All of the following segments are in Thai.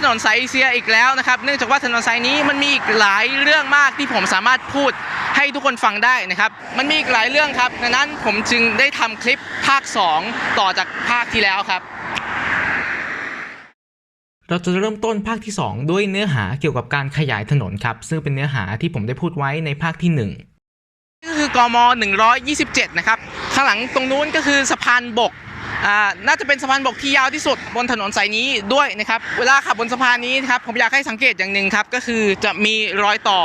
ถนนสายเอเชียอีกแล้วนะครับ เนื่องจากว่าถนนสายนี้มันมีอีกหลายเรื่องมากที่ผมสามารถพูดให้ทุกคนฟังได้นะครับ มันมีอีกหลายเรื่องครับดังนั้นผมจึงได้ทำคลิปภาค 2 ต่อจากภาคที่แล้วครับ เราจะเริ่มต้นภาคที่ 2 ด้วยเนื้อหาเกี่ยวกับการขยายถนนครับ ซึ่งเป็นเนื้อหาที่ผมได้พูดไว้ในภาคที่ 1 ก็คือกม 127 นะครับ ข้างหลังตรงนู้นก็คือสะพานบกอ่า น่าจะเป็นสะพานบกที่ยาวที่สุดบนถนนสายนี้ด้วยนะครับ เวลาขับบนสะพานนี้นครับผมอยากให้สังเกตอย่างหนึ่งครับ ก็คือจะมีรอยต่อ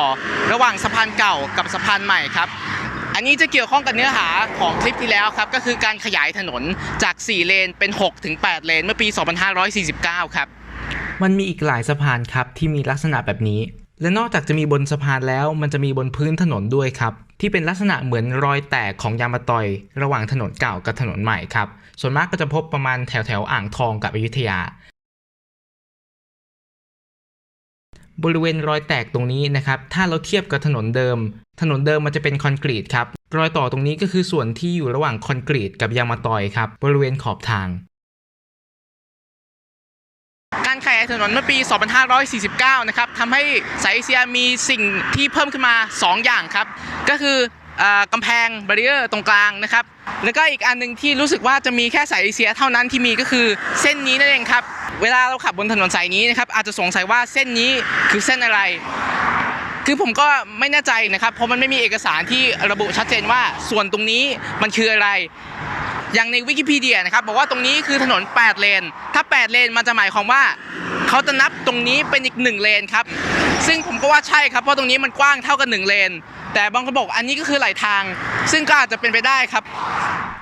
ระหว่างสะพานเก่ากับสะพานใหม่ครับ อันนี้จะเกี่ยวข้องกับเนื้อหาของคลิปที่แล้วครับ ก็คือการขยายถนนจาก 4 เลนเป็น 6 ถึง 8 เลน เมื่อปี 2549 ครับ มันมีอีกหลายสะพานครับที่มีลักษณะแบบนี้ และนอกจากจะมีบนสะพานแล้วมันจะมีบนพื้นถนนด้วยครับ ที่เป็นลักษณะเหมือนรอยแตกของยางมะตอย ระหว่างถนนเก่ากับถนนใหม่ครับ ส่วนมากก็จะพบประมาณแถวแถวอ่างทองกับอยุธยา บริเวณรอยแตกตรงนี้นะครับ ถ้าเราเทียบกับถนนเดิม ถนนเดิมมันจะเป็นคอนกรีตครับ รอยต่อตรงนี้ก็คือส่วนที่อยู่ระหว่างคอนกรีตกับยางมะตอยครับ บริเวณขอบทาง ถนนเมื่อปี 2549 นะครับทำให้สายเอเชียมีสิ่งที่เพิ่มขึ้นมา 2 อย่างครับ ก็คืออกำแพงบารีเออร์ตรงกลางนะครับ แล้วก็อีกอันหนึ่งที่รู้สึกว่าจะมีแค่สายเอเชียเท่านั้นที่มีก็คือเส้นนี้นั่นเองครับ เวลาเราขับบนถนนสายนี้นะครับอาจจะสงสัยว่าเส้นนี้คือเส้นอะไร คือผมก็ไม่แน่ใจนะครับ เพราะมันไม่มีเอกสารที่ระบุชัดเจนว่าส่วนตรงนี้มันคืออะไร อย่างในวิกิพีเดียนะครับบอกว่าตรงนี้คือถนน 8 เลน ถ้า 8 เลนมันจะหมายความว่าเขาจะนับตรงนี้เป็นอีก 1 เลนครับ ซึ่งผมก็ว่าใช่ครับ เพราะตรงนี้มันกว้างเท่ากับ 1 เลน แต่บางคนบอกอันนี้ก็คือไหลทาง ซึ่งก็อาจจะเป็นไปได้ครับ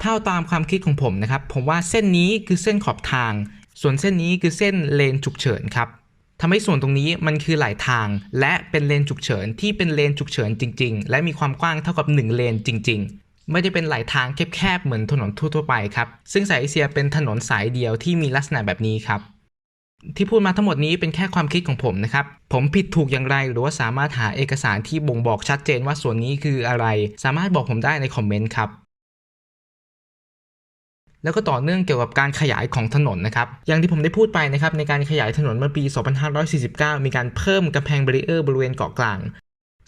เท่าตามความคิดของผมนะครับ ผมว่าเส้นนี้คือเส้นขอบทาง ส่วนเส้นนี้คือเส้นเลนฉุกเฉินครับทำให้ส่วนตรงนี้มันคือหลายทาง และเป็นเลนฉุกเฉินที่เป็นเลนฉุกเฉินจริง ๆ และมีความกว้างเท่ากับ 1 เลนจริง ๆ ไม่ได้เป็นหลายทางแคบๆเหมือนถนนทั่วๆไปครับ ซึ่งสายเอเชียเป็นถนนสายเดียวที่มีลักษณะแบบนี้ครับ ที่พูดมาทั้งหมดนี้เป็นแค่ความคิดของผมนะครับ ผมผิดถูกอย่างไรหรือว่าสามารถหาเอกสารที่บ่งบอกชัดเจนว่าส่วนนี้คืออะไร สามารถบอกผมได้ในคอมเมนต์ครับแล้วก็ต่อเนื่องเกี่ยวกับการขยายของถนนนะครับ อย่างที่ผมได้พูดไปนะครับในการขยายถนนเมื่อปี 2549 มีการเพิ่มกำแพงเบรีเออร์บริเวณเกาะกลาง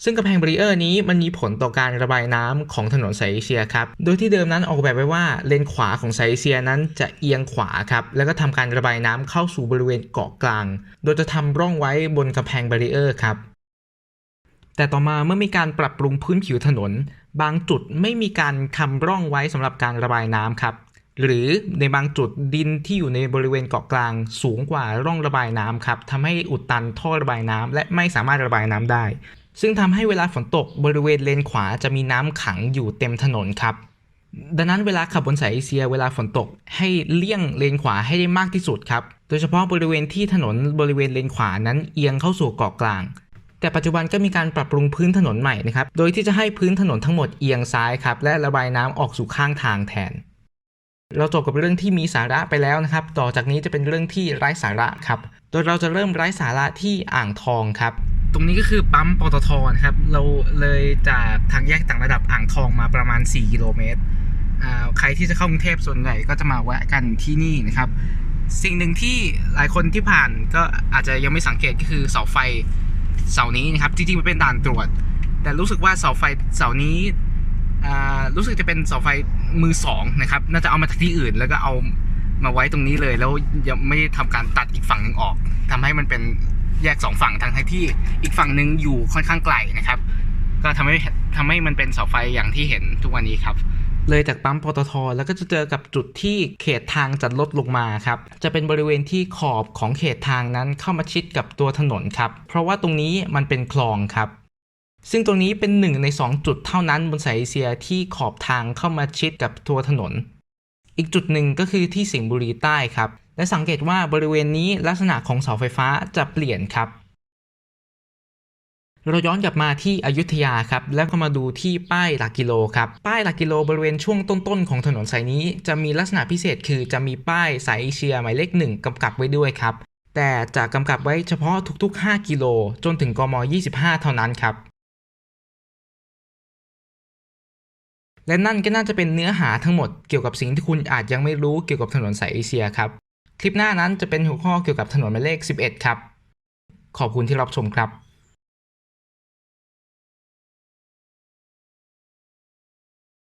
ซึ่งกำแพงบรีเออร์นี้มันมีผลต่อการระบายน้ำของถนนสายเอเชียครับ โดยที่เดิมนั้นออกแบบไว้ว่าเลนขวาของสายเอเชียนั้นจะเอียงขวาครับ แล้วก็ทำการระบายน้ำเข้าสู่บริเวณเกาะกลาง โดยจะทำร่องไว้บนกำแพงบรีเออร์ครับ แต่ต่อมาเมื่อมีการปรับปรุงพื้นผิวถนน บางจุดไม่มีการทำร่องไว้สำหรับการระบายน้ำครับ หรือในบางจุดดินที่อยู่ในบริเวณเกาะกลาง สูงกว่าร่องระบายน้ำครับทำให้อุดตันท่อระบายน้ำและไม่สามารถระบายน้ำได้ ซึ่งทำให้เวลาฝนตกบริเวณเลนขวาจะมีน้ำขังอยู่เต็มถนนครับ ดังนั้นเวลาขับบนสายเอเชีย เวลาฝนตกให้เลี่ยงเลนขวาให้ได้มากที่สุดครับ โดยเฉพาะบริเวณที่ถนนบริเวณเลนขวานั้นเอียงเข้าสู่เกาะกลาง แต่ปัจจุบันก็มีการปรับปรุงพื้นถนนใหม่นะครับ โดยที่จะให้พื้นถนนทั้งหมดเอียงซ้ายครับและระบายน้ำออกสู่ข้างทางแทน เราจบกับเรื่องที่มีสาระไปแล้วนะครับ ต่อจากนี้จะเป็นเรื่องที่ไร้สาระครับ โดยเราจะเริ่มไร้สาระที่อ่างทองครับ ตรงนี้ก็คือปั๊มปตทนะครับ เราเลยจากทางแยกต่างระดับอ่างทองมาประมาณ 4 กิโลเมตรอ่าใครที่จะเข้ากรุงเทพส่วนใหญ่ก็จะมาแวะกันที่นี่นะครับ สิ่งหนึ่งที่หลายคนที่ผ่านก็อาจจะยังไม่สังเกตก็คือเสาไฟเสานี้นะครับ จริงๆมันเป็นด่านตรวจ แต่รู้สึกว่าเสาไฟเสานี้อ่ารู้สึกจะเป็นเสาไฟมือสองนะครับ น่าจะเอามาจากที่อื่น แล้วก็เอามาไว้ตรงนี้เลย แล้วยังไม่ได้ทำการตัดอีกฝั่งหนึ่งออกทำให้มันเป็น แยกสองฝั่งทั้งที่อีกฝั่งหนึ่งอยู่ค่อนข้างไกลนะครับ ก็ทำให้ทำให้มันเป็นเสาไฟอย่างที่เห็นทุกวันนี้ครับ เลยจากปั๊มปตท แล้วก็จะเจอกับจุดที่เขตทางจะลดลงมาครับ จะเป็นบริเวณที่ขอบของเขตทางนั้นเข้ามาชิดกับตัวถนนครับ เพราะว่าตรงนี้มันเป็นคลองครับซึ่งตรงนี้เป็นหนึ่งใน 2 จุดเท่านั้นบนสายเอเชียที่ขอบทางเข้ามาชิดกับตัวถนน อีกจุดหนึ่งก็คือที่สิงห์บุรีใต้ครับ และสังเกตว่าบริเวณนี้ลักษณะของเสาไฟฟ้าจะเปลี่ยนครับเราย้อนกลับมาที่อยุธยาครับ แล้วก็มาดูที่ป้ายหลักกิโลครับ ป้ายหลักกิโลบริเวณช่วงต้นๆของถนนสายนี้ จะมีลักษณะพิเศษคือจะมีป้ายสายเอเชียหมายเลขหนึ่งกำกับไว้ด้วยครับ แต่จะกำกับไว้เฉพาะทุกๆ 5 กิโล จนถึงกม 25 เท่านั้นครับ และนั่นก็น่าจะเป็นเนื้อหาทั้งหมดเกี่ยวกับสิ่งที่คุณอาจยังไม่รู้เกี่ยวกับถนนสายเอเชียครับ คลิปหน้านั้นจะเป็นหัวข้อเกี่ยวกับถนนหมายเลข 11 ครับ ขอบคุณที่รับชมครับ